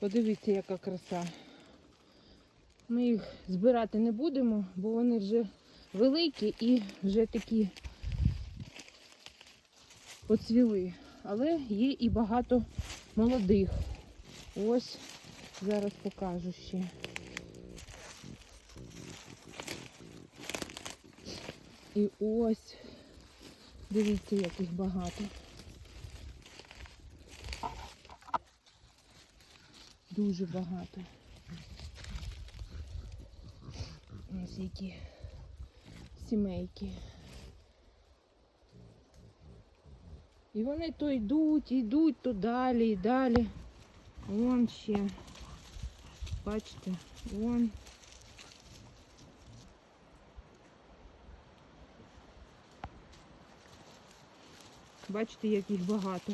Подивіться, яка краса. Ми їх збирати не будемо, бо вони вже великі і вже такі поцвіли. Але є і багато молодих. Ось зараз покажу ще. І ось, дивіться, як їх багато. Дуже багато. Ось які сімейки. І вони то йдуть, йдуть, то далі, і далі. Вон ще. Бачите, вон. Бачите, як їх багато.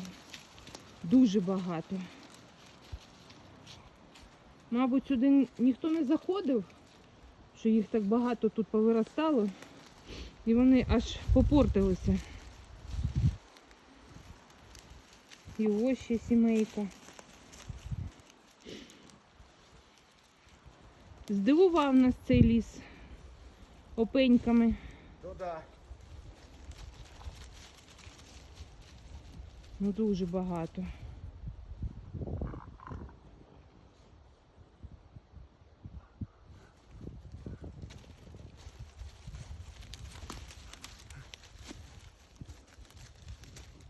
Дуже багато. Мабуть, сюди ніхто не заходив, що їх так багато тут повиростало. І вони аж попортилися. І ось ще сімейка. Здивував нас цей ліс опеньками. Ну да. Ну дуже багато.